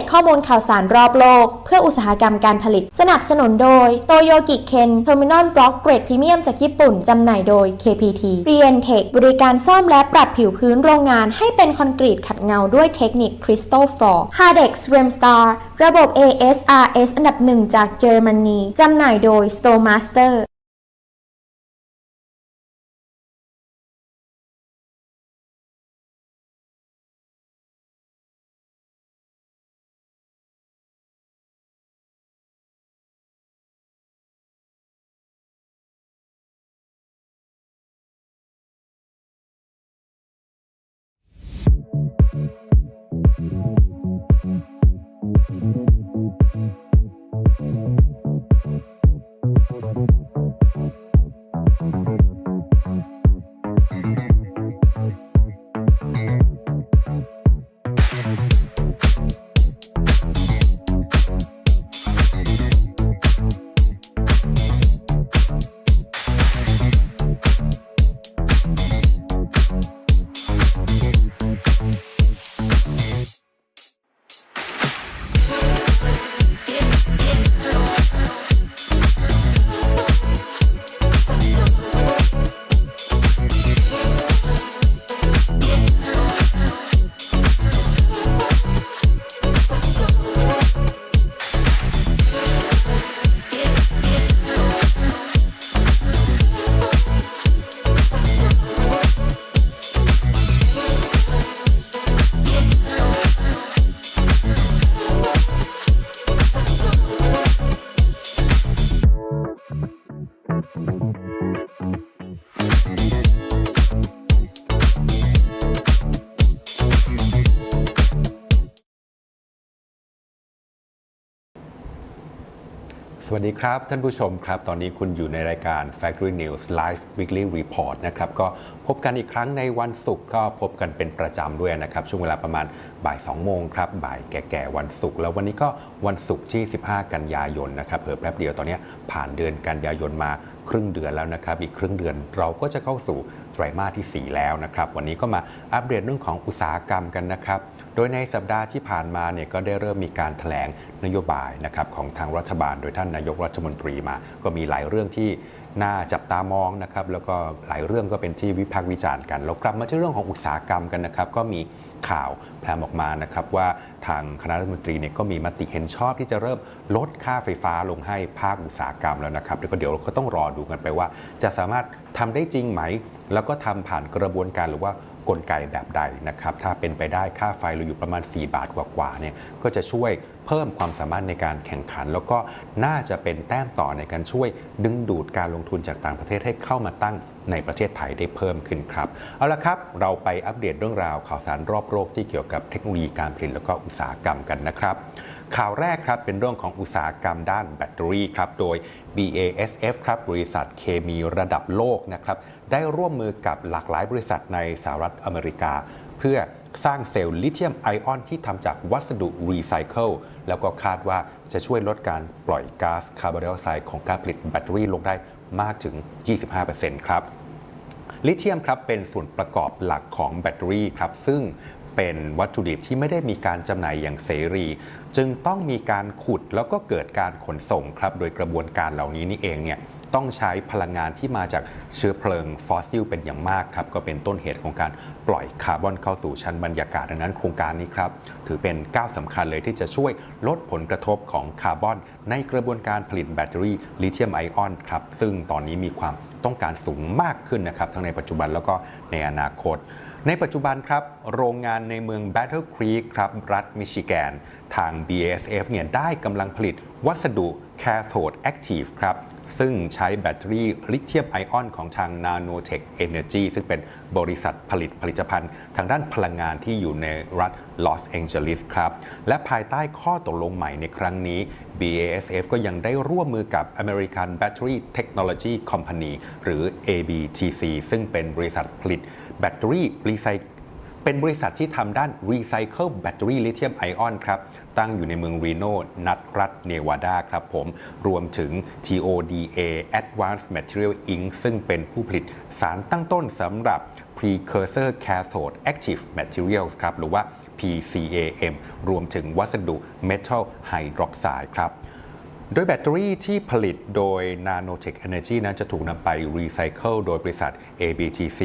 ตข้อมูลข่าวสารรอบโลก เพื่ออุตสาหกรรมการผลิต สนับสนุนโดยโตโยกิเคนเทอร์มินอลบล็อกเกรดพรีเมียมจากญี่ปุ่น จำหน่ายโดย KPT r e n t e c h บริการซ่อมและปรับผิวพื้นโรงงานให้เป็นคอนกรีตขัดเงาด้วยเทคนิค Crystal Floor Cardex Remstar ระบบ ASRS อันดับหนึ่งจากเยอรมนีจำหน่ายโดย Stowmaster สวัสดีครับ ท่านผู้ชมครับ ตอนนี้คุณอยู่ในรายการ Factory News Live Weekly Report นะครับก็พบกันอีกครั้งในวันศุกร์ก็พบกันเป็นประจำด้วยนะครับ ช่วงเวลาประมาณบ่าย2โมงครับ บ่ายแก่ๆวันศุกร์แล้ววันนี้ก็วันศุกร์ที่ 15 กันยายนนะครับเพิ่แป๊บเดียวตอนนี้ผ่านเดือนกันยายนมา ครึ่งเดือนแล้วนะครับ อีกครึ่งเดือนเราก็จะเข้าสู่ไตรมาสที่ 4 แล้วนะครับ วันนี้ก็มาอัปเดตเรื่องของอุตสาหกรรมกันนะครับ โดยในสัปดาห์ที่ผ่านมาเนี่ยก็ได้เริ่มมีการแถลงนโยบายนะครับของทางรัฐบาล โดยท่านนายกรัฐมนตรีมา ก็มีหลายเรื่องที่น่าจับตามองนะครับ แล้วก็หลายเรื่องก็เป็นที่วิพากษ์วิจารณ์กัน เรากลับมาที่เรื่องของอุตสาหกรรมกันนะครับ ก็มี ข่าวแพร่มออกมานะครับว่าทางคณะรัฐมนตรีเนี่ยก็มีมติเห็นชอบที่จะเริ่มลดค่าไฟฟ้าลงให้ภาคอุตสาหกรรมแล้วนะครับแล้วก็เดี๋ยวเราก็ต้องรอดูกันไปว่า จะสามารถทำได้จริงไหม แล้วก็ทำผ่านกระบวนการหรือว่ากลไกแบบใดนะครับ ถ้าเป็นไปได้ค่าไฟเราอยู่ประมาณ 4 บาทกว่าๆเนี่ยก็จะช่วยเพิ่มความสามารถในการแข่งขัน แล้วก็น่าจะเป็นแต้มต่อในการช่วยดึงดูดการลงทุนจากต่างประเทศให้เข้ามาตั้ง ในประเทศไทยได้เพิ่มขึ้นครับ เอาละครับ เราไปอัปเดตเรื่องราวข่าวสารรอบโลกที่เกี่ยวกับเทคโนโลยีการผลิตแล้วก็อุตสาหกรรมกันนะครับ ข่าวแรกครับเป็นเรื่องของอุตสาหกรรมด้านแบตเตอรี่ครับโดย BASF ครับบริษัทเคมีระดับโลกนะครับได้ร่วมมือกับหลากหลายบริษัทในสหรัฐอเมริกา เพื่อสร้างเซลล์ลิเธียมไอออนที่ทำจากวัสดุรีไซเคิลแล้วก็คาดว่าจะช่วยลดการปล่อยก๊าซคาร์บอนไดออกไซด์ของการผลิตแบตเตอรี่ลงได้มากถึง 25%ครับ ลิเธียมครับเป็นส่วนประกอบหลักของแบตเตอรี่ครับซึ่งเป็นวัตถุดิบที่ไม่ได้มีการจำหน่ายอย่างเสรี จึงต้องมีการขุดแล้วก็เกิดการขนส่งครับโดยกระบวนการเหล่านี้นี่เองเนี่ยต้องใช้พลังงานที่มาจากเชื้อเพลิงฟอสซิลเป็นอย่างมากครับ ก็เป็นต้นเหตุของการปล่อยคาร์บอนเข้าสู่ชั้นบรรยากาศดังนั้นโครงการนี้ครับ ถือเป็นก้าวสำคัญเลยที่จะช่วยลดผลกระทบของคาร์บอน ในกระบวนการผลิตแบตเตอรี่ลิเธียมไอออนครับ ซึ่งตอนนี้มีความ ต้องการสูงมากขึ้นนะครับทั้งในปัจจุบันแล้วก็ในอนาคต ในปัจจุบันครับโรงงานในเมือง Battle Creek ครับรัฐมิชิแกน ทาง BASF เนี่ยได้กำลังผลิตวัสดุ Cathode Active ครับ ซึ่งใช้แบตเตอรี่ลิเธียมไอออนของทาง Nanotech Energy ซึ่งเป็นบริษัทผลิตผลิตภัณฑ์ทางด้านพลังงานที่อยู่ในรัฐลอสแองเจลิสครับ และภายใต้ข้อตกลงใหม่ในครั้งนี้ BASF ก็ยังได้ร่วมมือกับ American Battery Technology Company หรือ ABTC ซึ่งเป็นบริษัทผลิตแบตเตอรี่รีไซเเป็นบริษัทที่ทำด้านรีไซเคิลแบตเตอรี่ลิเธียมไอออนครับ ตั้งอยู่ในเมืองรีโนนัทรัฐเนวาดาครับผม รวมถึง TODA Advanced Material Inc. ซึ่งเป็นผู้ผลิตสารตั้งต้นสำหรับ Precursor Cathode Active Materials ครับ หรือว่า PCAM รวมถึงวัสดุ Metal Hydroxide ครับโดยแบตเตอรี่ที่ผลิตโดย Nanotech Energy นั้นจะถูกนำไปรีไซเคิลโดยบริษัท ABTC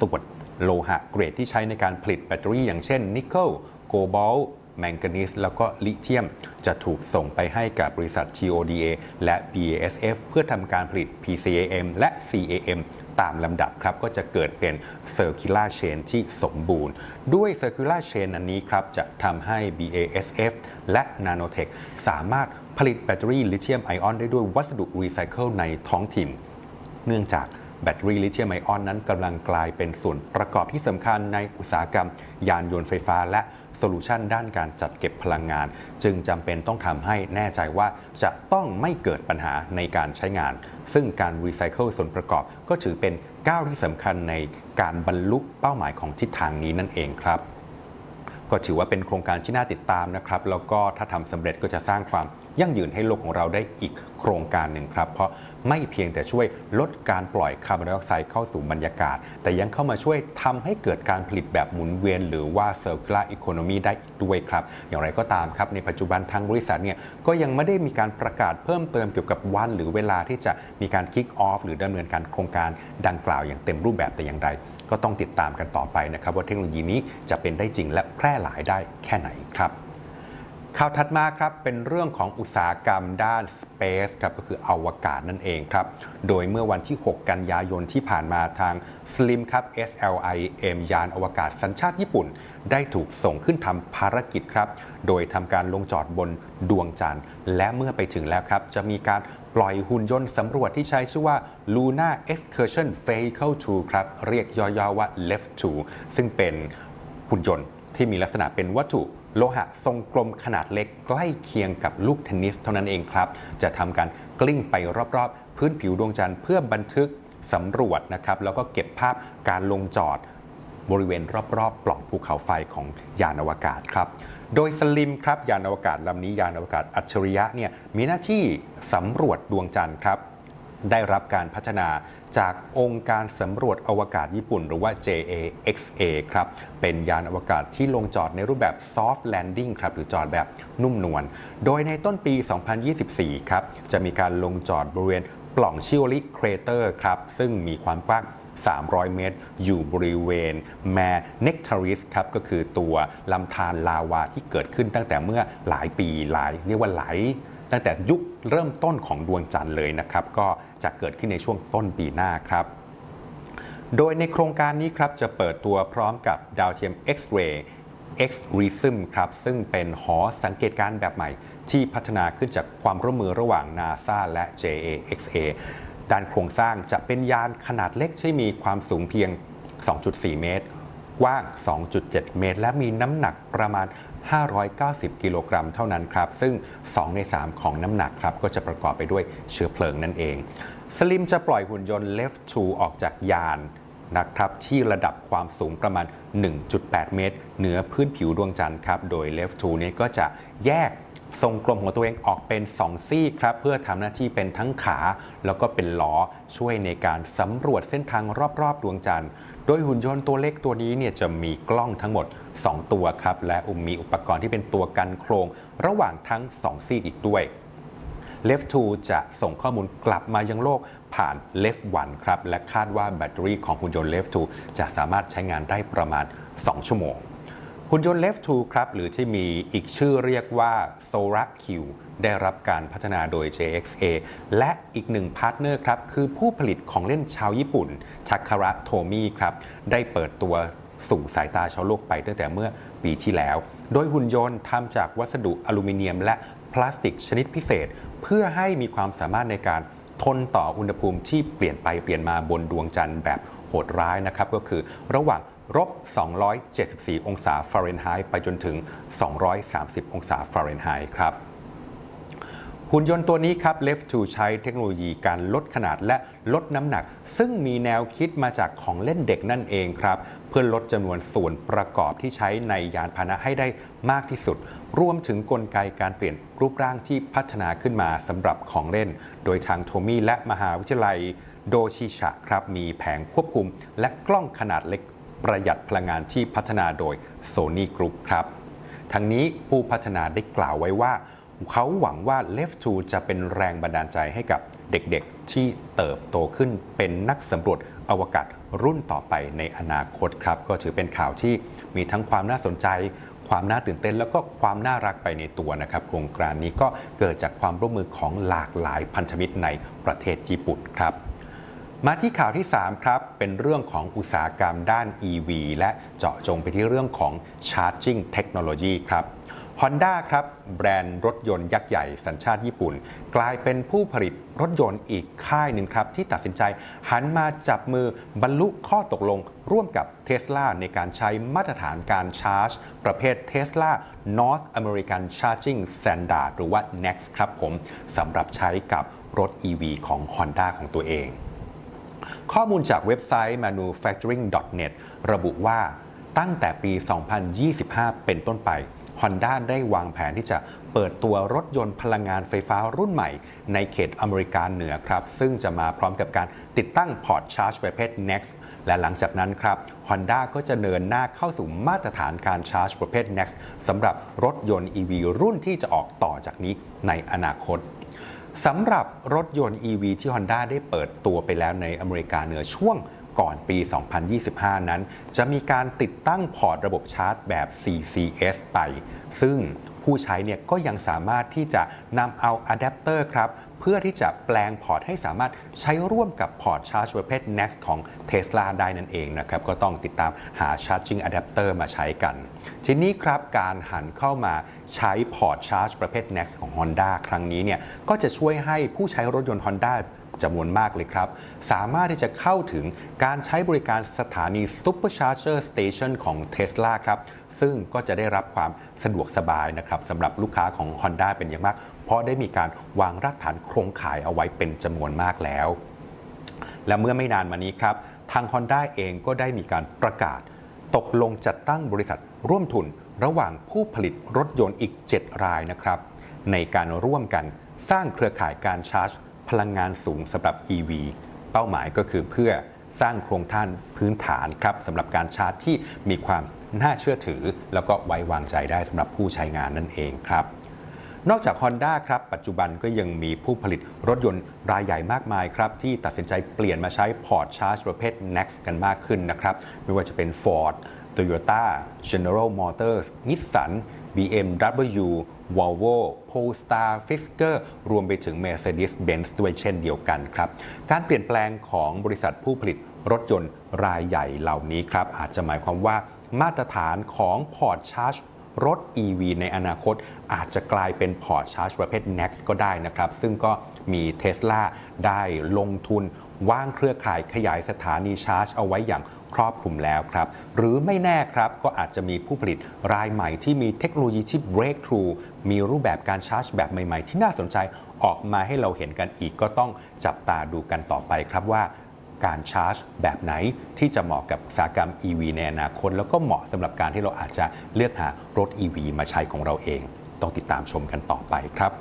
ส่วน โลหะเกรดที่ใช้ในการผลิตแบตเตอรี่อย่างเช่นนิกเกิลโกบอลแมงกานีสแล้วก็ลิเธียม จะถูกส่งไปให้กับบริษัท TODA และ BASF เพื่อทำการผลิต PCAM และ CAM ตามลำดับครับก็จะเกิดเป็น Circular Chain ที่สมบูรณ์ ด้วย Circular Chain อันนี้ครับจะทำให้ BASF และ Nanotech สามารถผลิตแบตเตอรี่ลิเธียมไอออนได้ด้วยวัสดุรีไซเคิลในท้องถิ่น เนื่องจาก แบตเตอรี่ลิเธียมไอออนนั้นกำลังกลายเป็นส่วนประกอบที่สำคัญในอุตสาหกรรม ยานยนต์ไฟฟ้าและโซลูชันด้านการจัดเก็บพลังงาน จึงจำเป็นต้องทำให้แน่ใจว่าจะต้องไม่เกิดปัญหาในการใช้งาน ซึ่งการรีไซเคิลส่วนประกอบก็ถือเป็นก้าวที่สำคัญในการบรรลุเป้าหมายของทิศทางนี้นั่นเองครับก็ถือว่าเป็นโครงการที่น่าติดตามนะครับ แล้วก็ถ้าทำสำเร็จก็จะสร้างความยั่งยืนให้โลกของเราได้อีกโครงการหนึ่งครับ เพราะ ไม่เพียงแต่ช่วยลดการปล่อยคาร์บอนไดออกไซด์เข้าสู่บรรยากาศ แต่ยังเข้ามาช่วยทำให้เกิดการผลิตแบบหมุนเวียน หรือว่า circular economy ได้อีกด้วยครับ อย่างไรก็ตามครับ ในปัจจุบันทางบริษัทเนี่ยก็ยังไม่ได้มีการประกาศเพิ่มเติมเกี่ยวกับวัน หรือเวลาที่จะมีการ kick off หรือดำเนินการโครงการดังกล่าวอย่างเต็มรูปแบบแต่อย่างใดก็ต้องติดตามกันต่อไปนะครับว่าเทคโนโลยีนี้จะเป็นได้จริงและแพร่หลายได้แค่ไหนครับ ข่าวถัดมาครับเป็นเรื่องของอุตสาหกรรมด้าน Space ครับก็คืออวกาศนั่นเองครับ โดยเมื่อวันที่ 6 กันยายนที่ผ่านมาทาง Slim ครับ SLIM ยานอวกาศสัญชาติญี่ปุ่น ได้ถูกส่งขึ้นทำภารกิจครับ โดยทำการลงจอดบนดวงจันทร์ และเมื่อไปถึงแล้วครับ จะมีการปล่อยหุ่นยนต์สำรวจที่ใช้ชื่อว่า Luna Excursion Vehicle 2 ครับ เรียกย่อๆว่า LEF 2 ซึ่งเป็นหุ่นยนต์ ที่มีลักษณะเป็นวัตถุโลหะทรงกลมขนาดเล็กใกล้เคียงกับลูกเทนนิสเท่านั้นเองครับ จะทำการกลิ้งไปรอบๆ พื้นผิวดวงจันทร์เพื่อบันทึกสำรวจนะครับ แล้วก็เก็บภาพการลงจอดบริเวณรอบๆ ปล่องภูเขาไฟของยานอวกาศครับ โดยสลิมครับยานอวกาศลำนี้ยานอวกาศอัจฉริยะเนี่ยมีหน้าที่สำรวจดวงจันทร์ครับ ได้รับการพัฒนาจากองค์การสำรวจอวกาศญี่ปุ่น หรือว่า JAXA ครับ เป็นยานอวกาศที่ลงจอดในรูปแบบ soft landing ครับ หรือจอดแบบนุ่มนวล โดยในต้นปี 2024 ครับ จะมีการลงจอดบริเวณปล่องชิโอริเครเตอร์ครับ ซึ่งมีความกว้าง300 เมตร อยู่บริเวณแมเนกทาริสครับ ก็คือตัวลำธารลาวาที่เกิดขึ้นตั้งแต่เมื่อหลายปีหลายเรียกว่าหลายตั้งแต่ยุคเริ่มต้นของดวงจันทร์เลยนะครับ ก็ จะเกิดขึ้นในช่วงต้นปีหน้าครับ โดยในโครงการนี้ครับจะเปิดตัวพร้อมกับดาวเทียม X-ray X RISM ครับซึ่งเป็นหอสังเกตการณ์แบบใหม่ ที่พัฒนาขึ้นจากความร่วมมือระหว่าง NASA และ JAXA ด้านโครงสร้างจะเป็นยานขนาดเล็กที่มีความสูงเพียง 2.4 เมตร กว้าง 2.7 เมตร และมีน้ำหนักประมาณ 590 กิโลกรัมเท่านั้นครับ ซึ่ง 2 ใน 3 ของน้ำหนักครับ ก็จะประกอบไปด้วยเชื้อเพลิงนั่นเอง สลิมจะปล่อยหุ่นยนต์ Left 2 ออกจากยานนะครับที่ระดับความสูงประมาณ 1.8 เมตร เหนือพื้นผิวดวงจันทร์ครับ โดย Left 2 นี้ก็จะแยกทรงกลมของตัวเองออกเป็น 2 ซี่ครับเพื่อทำหน้าที่เป็นทั้งขา แล้วก็เป็นล้อช่วยในการสำรวจเส้นทางรอบๆ ดวงจันทร์ โดยหุ่นยนต์ตัวเล็กตัวนี้เนี่ยจะมีกล้องทั้งหมด 2 ตัวครับ และอุมมีอุปกรณ์ที่เป็นตัวกันโครง ระหว่างทั้ง 2 ซี่อีกด้วย Left 2 จะส่งข้อมูลกลับมายังโลกผ่าน Left 1 ครับ และคาดว่าแบตเตอรี่ของหุ่นยนต์ Left 2 จะสามารถใช้งานได้ประมาณ 2 ชั่วโมง หุ่นยนต์ Left 2ครับ หรือที่มีอีกชื่อเรียกว่า Sora Q ได้รับการพัฒนาโดย JXA และอีกหนึ่งพาร์ทเนอร์ครับ คือผู้ผลิตของเล่นชาวญี่ปุ่นทักคาระโทมิครับ ได้เปิดตัวสู่สายตาชาวโลกไปตั้งแต่เมื่อปีที่แล้ว โดยหุ่นยนต์ทำจากวัสดุอลูมิเนียม และพลาสติกชนิดพิเศษ เพื่อให้มีความสามารถในการทนต่ออุณหภูมิที่เปลี่ยนไปเปลี่ยนมาบนดวงจันทร์แบบโหดร้ายนะครับ ก็คือระหว่าง ลบ 274 องศาฟาเรนไฮต์ไปจนถึง 230 องศาฟาเรนไฮต์ครับหุ่นยนต์ตัวนี้ครับ Left to ใช้เทคโนโลยีการลดขนาดและลดน้ำหนัก ซึ่งมีแนวคิดมาจากของเล่นเด็กนั่นเองครับ เพื่อลดจำนวนส่วนประกอบที่ใช้ในยานพาหนะให้ได้มากที่สุด รวมถึงกลไกการเปลี่ยนรูปร่างที่พัฒนาขึ้นมาสำหรับของเล่น โดยทางโทมี่และมหาวิทยาลัยโดชิชะครับมีแผงควบคุมและกล้องขนาดเล็ก ประหยัดพลังงานที่พัฒนาโดย Sony Group ครับ ทั้งนี้ผู้พัฒนาได้กล่าวไว้ว่า เขาหวังว่า Left 2จะเป็นแรงบันดาลใจให้กับเด็กๆ ที่เติบโตขึ้นเป็นนักสำรวจอวกาศรุ่นต่อไปในอนาคตครับ ก็ถือเป็นข่าวที่มีทั้งความน่าสนใจ ความน่าตื่นเต้น แล้วก็ความน่ารักไปในตัวนะครับโครงการนี้ก็เกิดจากความร่วมมือของหลากหลายพันธมิตรในประเทศญี่ปุ่นครับ มาที่ข่าวที่ 3 ครับ เป็นเรื่องของอุตสาหกรรมด้าน EV และเจาะจงไปที่เรื่องของ Charging Technology ครับ Honda ครับแบรนด์รถยนต์ยักษ์ใหญ่สัญชาติญี่ปุ่น กลายเป็นผู้ผลิตรถยนต์อีกค่ายหนึ่งครับ ที่ตัดสินใจหันมาจับมือบรรลุข้อตกลง ร่วมกับ Tesla ในการใช้มาตรฐานการชาร์จ ประเภท Tesla North American Charging Standard หรือว่า NEXT ครับผมสำหรับใช้กับรถ EV ของ Honda ของตัวเอง ข้อมูลจากเว็บไซต์ manufacturing.net ระบุว่าตั้งแต่ปี 2025 เป็นต้นไป Honda ได้วางแผนที่จะเปิดตัวรถยนต์พลังงานไฟฟ้ารุ่นใหม่ ในเขตอเมริกาเหนือครับ ซึ่งจะมาพร้อมกับการติดตั้งพอร์ตชาร์จประเภท Next และหลังจากนั้นครับ Honda ก็จะเดินหน้าเข้าสู่มาตรฐานการชาร์จประเภท Next สำหรับรถยนต์ EV รุ่นที่จะออกต่อจากนี้ในอนาคต สำหรับรถยนต์ EV ที่ Honda ได้เปิดตัวไปแล้วในอเมริกาเหนือช่วงก่อนปี 2025 นั้น จะมีการติดตั้งพอร์ตระบบชาร์จแบบ CCS ไป ซึ่งผู้ใช้เนี่ยก็ยังสามารถที่จะนำเอาอะแดปเตอร์ครับ เพื่อที่จะแปลงพอร์ตให้สามารถใช้ร่วมกับพอร์ตชาร์จประเภท Next ของ Tesla ได้นั่นเองนะครับก็ต้องติดตามหา Charging Adapter มาใช้กัน ทีนี้ครับการหันเข้ามาใช้พอร์ตชาร์จประเภท Next ของ Honda ครั้งนี้เนี่ยก็จะช่วยให้ผู้ใช้รถยนต์ Honda จำนวนมากเลยครับ สามารถที่จะเข้าถึงการใช้บริการสถานี Supercharger Station ของ Tesla ครับ ซึ่งก็จะได้รับความสะดวกสบายนะครับสำหรับลูกค้าของ Honda เป็นอย่างมาก เพราะได้มีการวางรากฐานโครงข่ายเอาไว้เป็นจำนวนมากแล้ว และเมื่อไม่นานมานี้ครับ ทาง Honda เองก็ได้มีการประกาศ ตกลงจัดตั้งบริษัทร่วมทุนระหว่างผู้ผลิตรถยนต์อีก 7 รายนะครับ ในการร่วมกันสร้างเครือข่ายการชาร์จ พลังงานสูงสำหรับ EV เป้าหมายก็คือเพื่อสร้างโครงท่านพื้นฐานครับสำหรับการชาร์จที่มีความน่าเชื่อถือ แล้วก็ไว้วางใจได้สำหรับผู้ใช้งานนั่นเองครับ นอกจาก Honda ครับ ปัจจุบันก็ยังมีผู้ผลิตรถยนต์รายใหญ่มากมายครับ ที่ตัดสินใจเปลี่ยนมาใช้พอร์ตชาร์จประเภท NEXT กันมากขึ้นนะครับ ไม่ว่าจะเป็น Ford Toyota General Motors Nissan BMW Volvo Polestar Fisker รวมไปถึง Mercedes-Benz ด้วยเช่นเดียวกันครับ การเปลี่ยนแปลงของบริษัทผู้ผลิตรถยนต์รายใหญ่เหล่านี้ครับ อาจจะหมายความว่ามาตรฐานของพอร์ตชาร์จ รถ EV ในอนาคตอาจจะกลายเป็นพอร์ตชาร์จประเภท NEXT ก็ได้นะครับ ซึ่งก็มี Tesla ได้ลงทุนว่างเครือข่ายขยายสถานีชาร์จเอาไว้อย่างครอบคลุมแล้วครับ หรือไม่แน่ครับก็อาจจะมีผู้ผลิตรายใหม่ที่มีเทคโนโลยีที่ breakthrough มีรูปแบบการชาร์จแบบใหม่ๆ ที่น่าสนใจออกมาให้เราเห็นกันอีกก็ต้องจับตาดูกันต่อไปครับว่า การชาร์จแบบไหนที่จะเหมาะกับอุตสาหกรรม EV ในอนาคต แล้วก็เหมาะสำหรับการที่เราอาจจะเลือกหารถ EV มาใช้ของเราเอง ต้องติดตามชมกันต่อไปครับ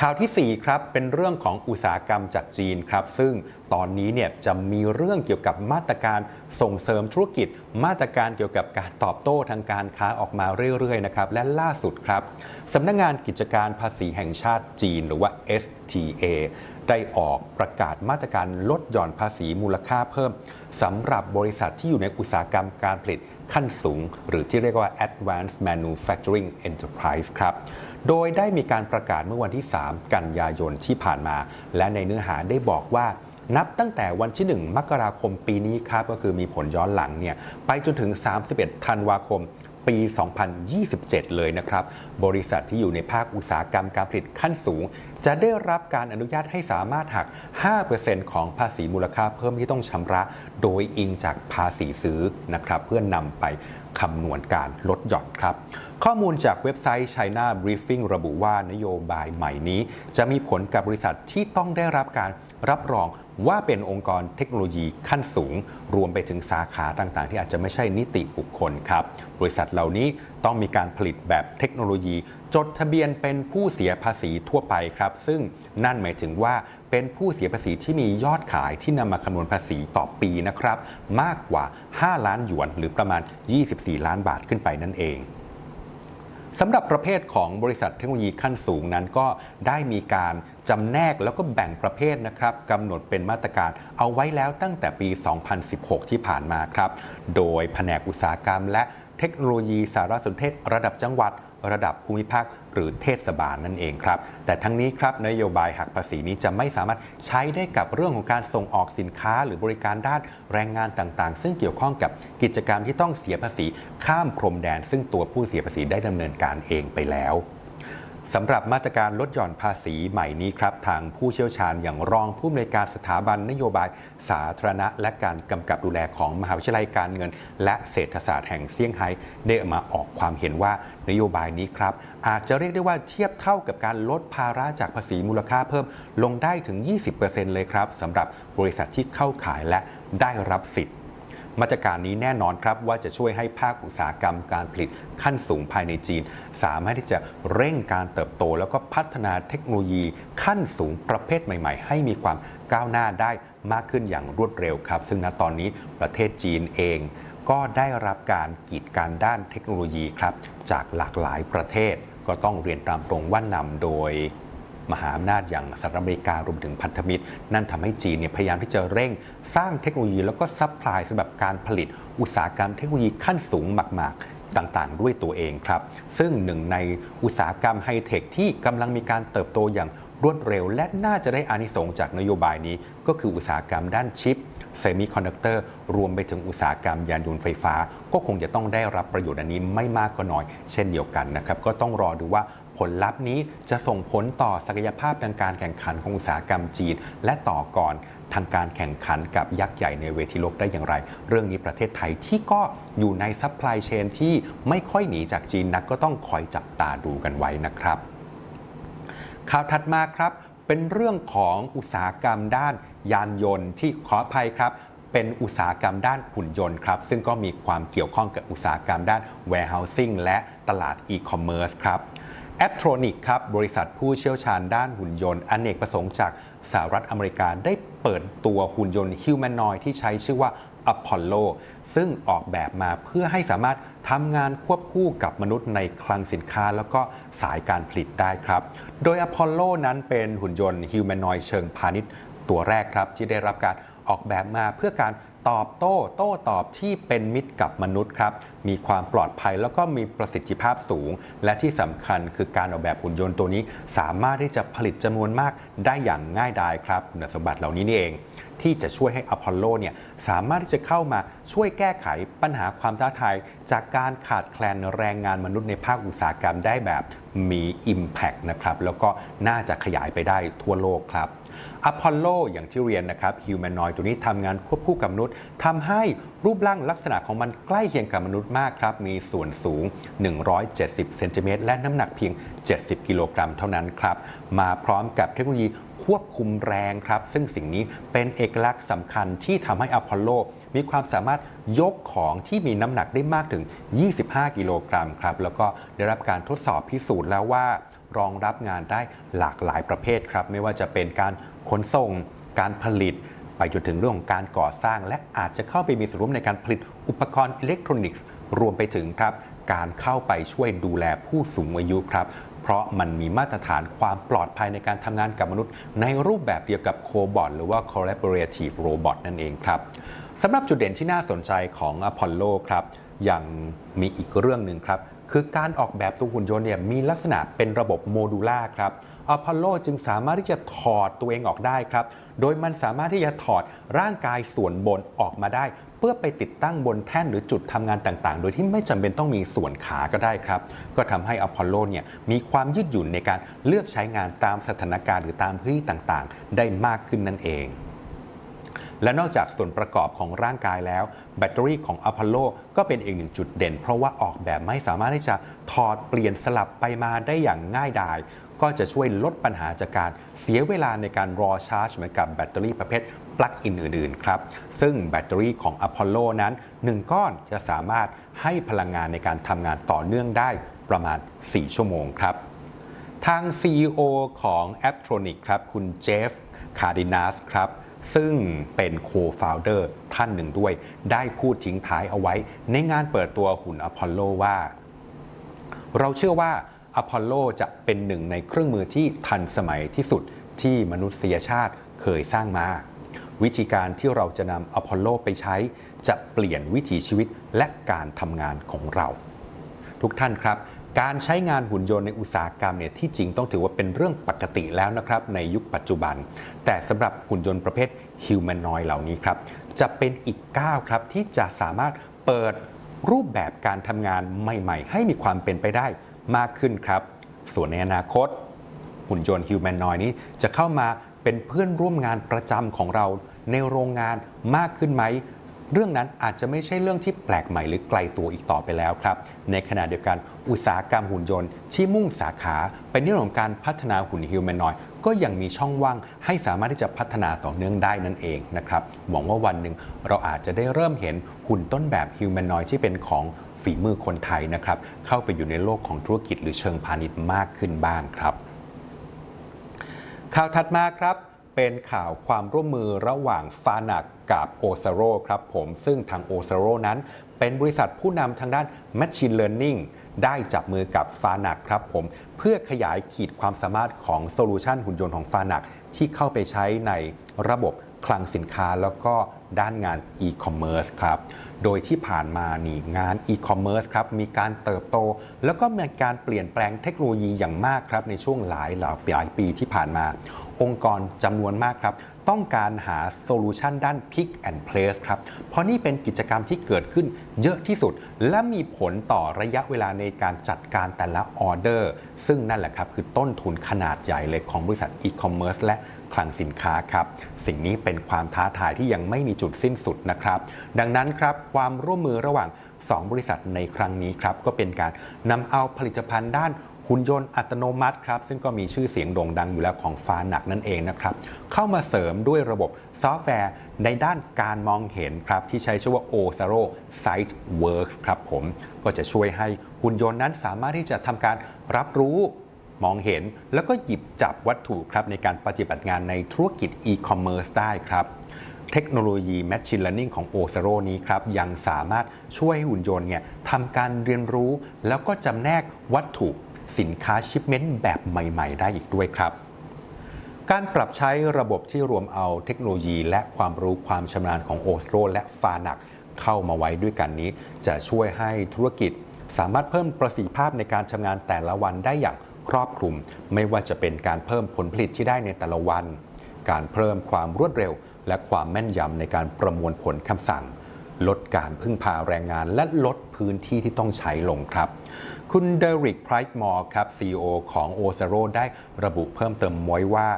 ข่าวทีสี่ 4 ครับ เป็นเรื่องของอุตสาหกรรมจากจีนครับ ซึ่งตอนนี้เนี่ยจะมีเรื่องเกี่ยวกับมาตรการส่งเสริมธุรกิจ มาตรการเกี่ยวกับการตอบโต้ทางการค้าออกมาเรื่อยๆนะครับ และล่าสุดครับสำนักงงานกิจการภาษีแห่งชาติจีนหรือว่า FTA ได้ออกประกาศมาตรการลดหย่อนภาษีมูลค่าเพิ่มสำหรับบริษัทที่อยู่ในอุตสาหกรรมการผลิตขั้นสูง หรือที่เรียกว่า Advanced Manufacturing Enterprise ครับ โดยได้มีการประกาศเมื่อวันที่ 3 กันยายนที่ผ่านมา และในเนื้อหาได้บอกว่านับตั้งแต่วันที่ 1 มกราคมปีนี้ครับก็คือมีผลย้อนหลังเนี่ยไปจนถึง 31 ธันวาคม ปี 2027 เลยนะครับ บริษัทที่อยู่ในภาคอุตสาหกรรมการผลิตขั้นสูง จะได้รับการอนุญาตให้สามารถหัก 5%ของภาษีมูลค่าเพิ่มที่ต้องชำระ โดยอิงจากภาษีซื้อนะครับ เพื่อนนำไปคำนวณการลดหย่อนครับ ข้อมูลจากเว็บไซต์ China Briefing ระบุว่านโยบายใหม่นี้ จะมีผลกับบริษัทที่ต้องได้รับการรับรอง ว่าเป็นองค์กรเทคโนโลยีขั้นสูง รวมไปถึงสาขาต่างๆ ที่อาจจะไม่ใช่นิติบุคคลครับ บริษัทเหล่านี้ต้องมีการผลิตแบบเทคโนโลยี จดทะเบียนเป็นผู้เสียภาษีทั่วไปครับ ซึ่งนั่นหมายถึงว่าเป็นผู้เสียภาษีที่มียอดขายที่นำมาคำนวณภาษีต่อปีนะครับ มากกว่า 5 ล้านหยวน หรือประมาณ 24 ล้านบาทขึ้นไปนั่นเองสำหรับประเภทของบริษัทเทคโนโลยีขั้นสูงนั้นก็ได้มีการ จำแนกแล้วก็แบ่งประเภทนะครับกำหนดเป็นมาตรการเอาไว้แล้วตั้งแต่ปี 2016 ที่ผ่านมาครับ โดยแผนกอุตสาหกรรม และเทคโนโลยีสารสนเทศ ระดับจังหวัด ระดับภูมิภาคหรือเทศบาลนั่นเองครับ แต่ทั้งนี้ครับนโยบายหักภาษีนี้จะไม่สามารถใช้ได้กับเรื่องของการส่งออกสินค้า หรือบริการด้านแรงงานต่างๆ ซึ่งเกี่ยวข้องกับกิจกรรมที่ต้องเสียภาษีข้ามพรมแดน ซึ่งตัวผู้เสียภาษีได้ดำเนินการเองไปแล้ว สำหรับมาตรการลดหย่อนภาษีใหม่นี้ครับ ทางผู้เชี่ยวชาญอย่างรองผู้อำนวยการสถาบันนโยบายสาธารณะ และการกำกับดูแลของมหาวิทยาลัยการเงิน และเศรษฐศาสตร์แห่งเซี่ยงไฮ้ได้มาออกความเห็นว่านโยบายนี้ครับ อาจจะเรียกได้ว่าเทียบเท่ากับการลดภาระจากภาษีมูลค่าเพิ่มลงได้ถึง 20%เลยครับสำหรับบริษัทที่เข้าขายและได้รับสิทธิ์ มาตรการนี้แน่นอนครับว่าจะช่วยให้ภาคอุตสาหกรรมการผลิตขั้นสูงภายในจีน สามารถที่จะเร่งการเติบโต แล้วก็พัฒนาเทคโนโลยีขั้นสูงประเภทใหม่ ๆ ให้มีความก้าวหน้าได้มากขึ้นอย่างรวดเร็วครับ ซึ่งณตอนนี้ประเทศจีนเอง ก็ได้รับการกีดการด้านเทคโนโลยีครับจากหลากหลายประเทศก็ต้องเรียนตามตรงว่านำโดย มหาอำนาจอย่างสหรัฐอเมริการวมถึงพันธมิตร นั่นทำให้จีนเนี่ยพยายามที่จะเร่งสร้างเทคโนโลยีแล้วก็ซัพพลายสำหรับการผลิตอุตสาหกรรมเทคโนโลยีขั้นสูงมาก ๆต่างๆ ด้วยตัวเองครับ ซึ่งหนึ่งในอุตสาหกรรมไฮเทคที่กำลังมีการเติบโตอย่างรวดเร็ว และน่าจะได้อานิสงส์จากนโยบายนี้ ก็คืออุตสาหกรรมด้านชิปเซมิคอนดักเตอร์รวมไปถึงอุตสาหกรรมยานยนต์ไฟฟ้า ก็คงจะต้องได้รับประโยชน์อันนี้ไม่มากก็น้อย เช่นเดียวกันนะครับ ก็ต้องรอดูว่า ผลลัพธ์นี้จะส่งผลต่อศักยภาพทางการแข่งขันของอุตสาหกรรมจีน และต่อก่อนทางการแข่งขันกับยักษ์ใหญ่ในเวทีโลกได้อย่างไร เรื่องนี้ประเทศไทยที่ก็อยู่ในซัพพลายเชนที่ไม่ค่อยหนีจากจีนนักก็ต้องคอยจับตาดูกันไว้นะครับ ข่าวถัดมาครับ เป็นเรื่องของอุตสาหกรรมด้านยานยนต์ที่ขออภัยครับเป็นอุตสาหกรรมด้านหุ่นยนต์ครับซึ่งก็มีความเกี่ยวข้องกับอุตสาหกรรมด้าน warehousing และตลาด e-commerce ครับ a p t r o n i c ครับ บริษัทผู้เชี่ยวชาญด้านหุ่นยนต์ อเนกประสงค์จากสหรัฐอเมริกาได้เปิดตัวหุ่นยนต์ humanoid ที่ใช้ชื่อว่า Apollo ซึ่งออกแบบมาเพื่อให้สามารถทำงานควบคู่กับมนุษย์ในคลังสินค้าแล้วก็สายการผลิตได้ครับ โดย Apollo นั้นเป็นหุ่นยนต์ humanoid เชิงพาณิชย์ตัวแรกครับ ที่ได้รับการออกแบบมาเพื่อการ ตอบโต้ โต้ตอบที่เป็นมิตรกับมนุษย์ครับ มีความปลอดภัยแล้วก็มีประสิทธิภาพสูง และที่สำคัญคือการออกแบบหุ่นยนต์ตัวนี้ สามารถที่จะผลิตจำนวนมากได้อย่างง่ายดายครับคุณสมบัติเหล่านี้นี่เอง ที่จะช่วยให้อพอลโลเนี่ยสามารถที่จะเข้ามาช่วยแก้ไขปัญหาความท้าทายจากการขาดแคลนแรงงานมนุษย์ในภาคอุตสาหกรรมได้แบบมี Impact นะครับแล้วก็น่าจะขยายไปได้ทั่วโลกครับอพอลโลอย่างที่เรียนนะครับฮิวแมนนอยตัวนี้ทำงานควบคู่กับมนุษย์ทำให้รูปร่างลักษณะของมันใกล้เคียงกับมนุษย์มากครับ มีส่วนสูง 170 เซนติเมตรและน้ำหนักเพียง 70 กิโลกรัมเท่านั้นครับ มาพร้อมกับเทคโนโลยี ควบคุมแรงครับ ซึ่งสิ่งนี้เป็นเอกลักษณ์สำคัญที่ทำให้อพอลโลมีความสามารถยกของที่มีน้ำหนักได้มากถึง 25 กิโลกรัมครับ แล้วก็ได้รับการทดสอบพิสูจน์แล้วว่ารองรับงานได้หลากหลายประเภทครับ ไม่ว่าจะเป็นการขนส่ง การผลิต ไปจนถึงเรื่องของการก่อสร้าง และอาจจะเข้าไปมีส่วนร่วมในการผลิตอุปกรณ์อิเล็กทรอนิกส์ รวมไปถึงครับ การเข้าไปช่วยดูแลผู้สูงอายุครับ เพราะมันมีมาตรฐานความปลอดภัยในการทำงานกับมนุษย์ ในรูปแบบเดียวกับโคบอทหรือว่า collaborative robot นั่นเองครับสำหรับจุดเด่นที่น่าสนใจของอพอลโลครับยังมีอีกเรื่องหนึ่งครับ คือการออกแบบตัวหุ่นยนต์เนี่ยมีลักษณะเป็นระบบโมดูล่าครับอพอลโลจึงสามารถที่จะถอดตัวเองออกได้ครับ โดยมันสามารถที่จะถอดร่างกายส่วนบนออกมาได้ เพื่อไปติดตั้งบนแท่นหรือจุดทำงานต่างๆ โดยที่ไม่จำเป็นต้องมีส่วนขาก็ได้ครับ ก็ทำให้อพอลโลเนี่ยมีความยืดหยุ่นในการเลือกใช้งานตามสถานการณ์หรือตามพื้นที่ต่างๆ ได้มากขึ้นนั่นเอง และนอกจากส่วนประกอบของร่างกายแล้ว แบตเตอรี่ของอพอลโลก็เป็นอีกหนึ่งจุดเด่น เพราะว่าออกแบบไม่สามารถที่จะถอดเปลี่ยนสลับไปมาได้อย่างง่ายดายก็จะช่วยลดปัญหาจากการเสียเวลาในการรอชาร์จเหมือนกับแบตเตอรี่ประเภท ปลั๊กอินอื่นๆครับ ซึ่งแบตเตอรี่ของอพอลโลนั้น 1 ก้อนจะสามารถให้พลังงานในการทำงานต่อเนื่องได้ประมาณ 4 ชั่วโมงครับ ทาง CEO ของ a p t r o n i c ครับ คุณเจฟคาร์ดินัสครับซึ่งเป็น co-founder ท่านหนึ่งด้วย ได้พูดทิ้งท้ายเอาไว้ ในงานเปิดตัวหุ่นอพอลโลว่า เราเชื่อว่าอพอลโลจะเป็นหนึ่งในเครื่องมือที่ทันสมัยที่สุดที่มนุษยชาติเคยสร้างมา วิธีการที่เราจะนำอพอลโลไปใช้ จะเปลี่ยนวิถีชีวิตและการทำงานของเรา ทุกท่านครับการใช้งานหุ่นยนต์ในอุตสาหกรรมเนี่ยที่จริงต้องถือว่าเป็นเรื่องปกติแล้วนะครับในยุคปัจจุบัน แต่สำหรับหุ่นยนต์ประเภทฮิวแมนอยเหล่านี้ครับจะเป็นอีกก้าวครับที่จะสามารถเปิดรูปแบบการทำงานใหม่ ๆ ให้มีความเป็นไปได้มากขึ้นครับ ส่วนในอนาคต หุ่นยนต์ฮิวแมนนอยนี้จะเข้ามา เป็นเพื่อนร่วมงานประจำของเราในโรงงานมากขึ้นไหม เรื่องนั้นอาจจะไม่ใช่เรื่องที่แปลกใหม่หรือไกลตัวอีกต่อไปแล้วครับ ในขณะเดียวกันอุตสาหกรรมหุ่นยนต์ที่มุ่งสาขาเป็นเรื่องของการพัฒนาหุ่นฮิวแมนนอยก็ยังมีช่องว่างให้สามารถที่จะพัฒนาต่อเนื่องได้นั่นเองนะครับหวังว่าวันหนึ่งเราอาจจะได้เริ่มเห็นหุ่นต้นแบบฮิวแมนนอยที่เป็นของฝีมือคนไทยนะครับเข้าไปอยู่ในโลกของธุรกิจหรือเชิงพาณิชย์มากขึ้นบ้างครับ ข่าวถัดมาครับเป็นข่าวความร่วมมือระหว่างฟานักกับโอซาโรครับผมซึ่งทางโอซาโรนั้นเป็นบริษัทผู้นำทางด้าน Machine Learning ได้จับมือกับฟานักครับผมเพื่อขยายขีดความสามารถของโซลูชันหุ่นยนต์ของฟานักที่เข้าไปใช้ในระบบคลังสินค้าแล้วก็ด้านงาน e-commerce ครับ โดยที่ผ่านมานี่งาน e-commerce ครับมีการเติบโต แล้วก็มีการเปลี่ยนแปลงเทคโนโลยีอย่างมากครับในช่วงหลายหลายหลายปีที่ผ่านมา องค์กรจำนวนมากครับต้องการหาโซลูชันด้าน Pick and Place ครับ เพราะนี่เป็นกิจกรรมที่เกิดขึ้นเยอะที่สุด และมีผลต่อระยะเวลาในการจัดการแต่ละออเดอร์ ซึ่งนั่นแหละครับ คือต้นทุนขนาดใหญ่เลยของบริษัทอีคอมเมิร์ซและ คลังสินค้าครับ สิ่งนี้เป็นความท้าทายที่ยังไม่มีจุดสิ้นสุดนะครับ ดังนั้นครับความร่วมมือระหว่าง 2 บริษัทในครั้งนี้ครับก็เป็นการนำเอาผลิตภัณฑ์ด้านหุ่นยนต์อัตโนมัติครับ ซึ่งก็มีชื่อเสียงโด่งดังอยู่แล้วของฟาหนักนั่นเองนะครับ เข้ามาเสริมด้วยระบบซอฟต์แวร์ในด้านการมองเห็นครับ ที่ใช้ชื่อว่า o s a r o Sight Works ครับผมก็จะช่วยให้หุ่นยนต์นั้นสามารถที่จะทำการรับรู้ มองเห็น แล้วก็หยิบจับวัตถุครับในการปฏิบัติงานในธุรกิจ e-commerce ได้ครับเทคโนโลยี Machine Learning ของ o s a r o นี้ครับยังสามารถช่วยให้หุ่นยนต์เนี่ยทำการเรียนรู้ แล้วก็จำแนกวัตถุสินค้าชิปเมนต์แบบใหม่ ๆ ได้อีกด้วยครับ การปรับใช้ระบบที่รวมเอาเทคโนโลยี และความรู้ความชำนาญของโอสโ o และฟานักเข้ามาไว้ด้วยกันนี้ จะช่วยให้ธุรกิจสามารถเพิ่มประสิทธิภาพในการทำงานแต่ละวันได้อย่าง ครอบคลุม ไม่ว่าจะเป็นการเพิ่มผลผลิตที่ได้ในแต่ละวัน การเพิ่มความรวดเร็ว และความแม่นยำในการประมวลผลคำสั่ง ลดการพึ่งพาแรงงาน และลดพื้นที่ที่ต้องใช้ลงครับ คุณเดริกไพร์มอร์ครับ CEO ของ o s a r o ได้ระบุเพิ่มเติมไว้ว่า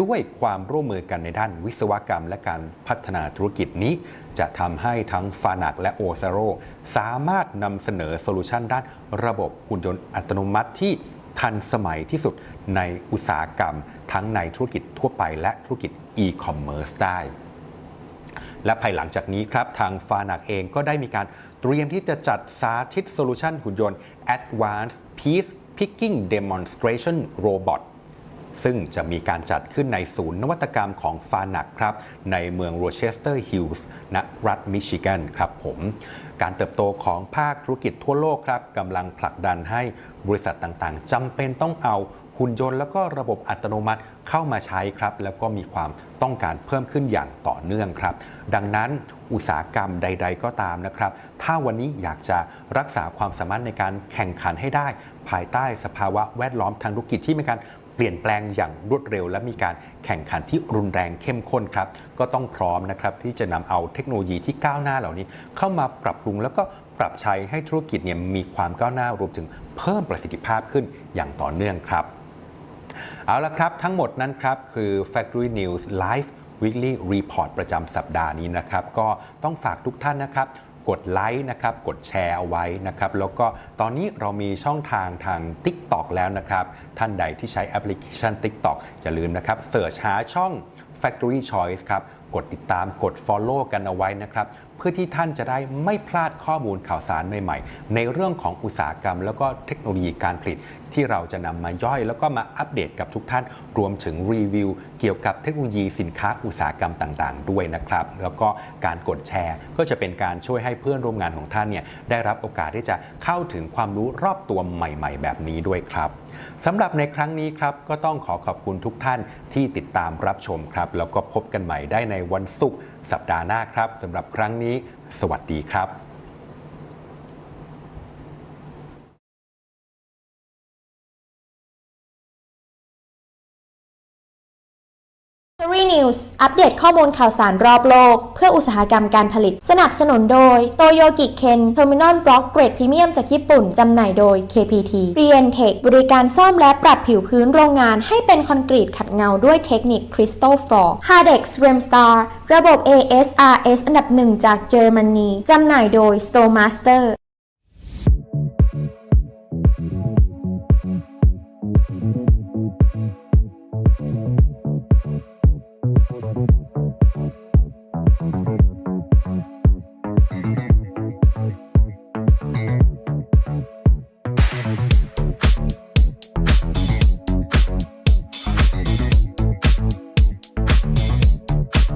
ด้วยความร่วมมือกันในด้านวิศวกรรม และการพัฒนาธุรกิจนี้ จะทำให้ทั้งฟานักและ o s a r o สามารถนำเสนอโซลูชันด้านระบบหุ่นยนต์อัตโนมัติที่ ทันสมัยที่สุดในอุตสาหกรรม ทั้งในธุรกิจทั่วไปและธุรกิจ e-commerce ได้ และภายหลังจากนี้ครับ ทางฟานักเองก็ได้มีการเตรียมที่จะจัดสาธิตโซลูชันหุ่นยนต์ Advanced Piece Picking Demonstration Robot ซึ่งจะมีการจัดขึ้นในศูนย์นวัตกรรมของฟานักครับ ในเมืองโรเชสเตอร์ฮิลส์ณรัฐมิชิแกนครับผมการเติบโตของภาคธุรกิจทั่วโลกครับกำลังผลักดันให้บริษัทต่างๆจำเป็นต้องเอาหุ่นยนต์แล้วก็ระบบอัตโนมัติเข้ามาใช้ครับ แล้วก็มีความต้องการเพิ่มขึ้นอย่างต่อเนื่องครับ ดังนั้นอุตสาหกรรมใด ๆ ก็ตามนะครับ ถ้าวันนี้อยากจะรักษาความสามารถในการแข่งขันให้ได้ ภายใต้สภาวะแวดล้อมทางธุรกิจที่มีการ เปลี่ยนแปลงอย่างรวดเร็ว และมีการแข่งขันที่รุนแรงเข้มข้นครับ ก็ต้องพร้อมนะครับที่จะนำเอาเทคโนโลยีที่ก้าวหน้าเหล่านี้ เข้ามาปรับปรุงแล้วก็ปรับใช้ให้ธุรกิจเนี่ยมีความก้าวหน้ารวมถึงเพิ่มประสิทธิภาพขึ้นอย่างต่อเนื่องครับ เอาละครับทั้งหมดนั้นครับคือ Factory News Live Weekly Report ประจำสัปดาห์นี้นะครับ ก็ต้องฝากทุกท่านนะครับ กดไลค์นะครับกดแชร์เอาไว้นะครับแล้วก็ตอนนี้เรามีช่องทางทาง TikTok แล้วนะครับ ท่านใดที่ใช้แอปพลิเคชัน TikTok อย่าลืมนะครับเสิร์ชหาช่อง Factory Choice ครับ กดติดตามกด Follow กันเอาไว้นะครับ เพื่อที่ท่านจะได้ไม่พลาดข้อมูลข่าวสารใหม่ๆ ในเรื่องของอุตสาหกรรม แล้วก็เทคโนโลยีการผลิต ที่เราจะนำมาย่อย แล้วก็มาอัปเดตกับทุกท่าน รวมถึงรีวิว เกี่ยวกับเทคโนโลยีสินค้าอุตสาหกรรมต่างๆ ด้วยนะครับ แล้วก็การกดแชร์ก็จะเป็นการช่วยให้เพื่อนร่วมงานของท่านเนี่ยได้รับโอกาสที่จะเข้าถึงความรู้รอบตัวใหม่ ๆ แบบนี้ด้วยครับ สำหรับในครั้งนี้ครับก็ต้องขอขอบคุณทุกท่านที่ติดตามรับชมครับ แล้วก็พบกันใหม่ได้ในวันศุกร์สัปดาห์หน้าครับสำหรับครั้งนี้ สวัสดีครับ Factory News อัปเดตข้อมูลข่าวสารรอบโลก เพื่ออุตสาหกรรมการผลิต สนับสนุนโดยโตโยกิเคนเทอร์มินอลบล็อกเกรดพรีเมียมจากญี่ปุ่น จำหน่ายโดย KPT r e n t e c h บริการซ่อมและปรับผิวพื้นโรงงานให้เป็นคอนกรีตขัดเงาด้วยเทคนิค Crystal Floor Cardex Remstar ระบบ ASRS อันดับหนึ่งจากเยอรมนี จำหน่ายโดย Stowmaster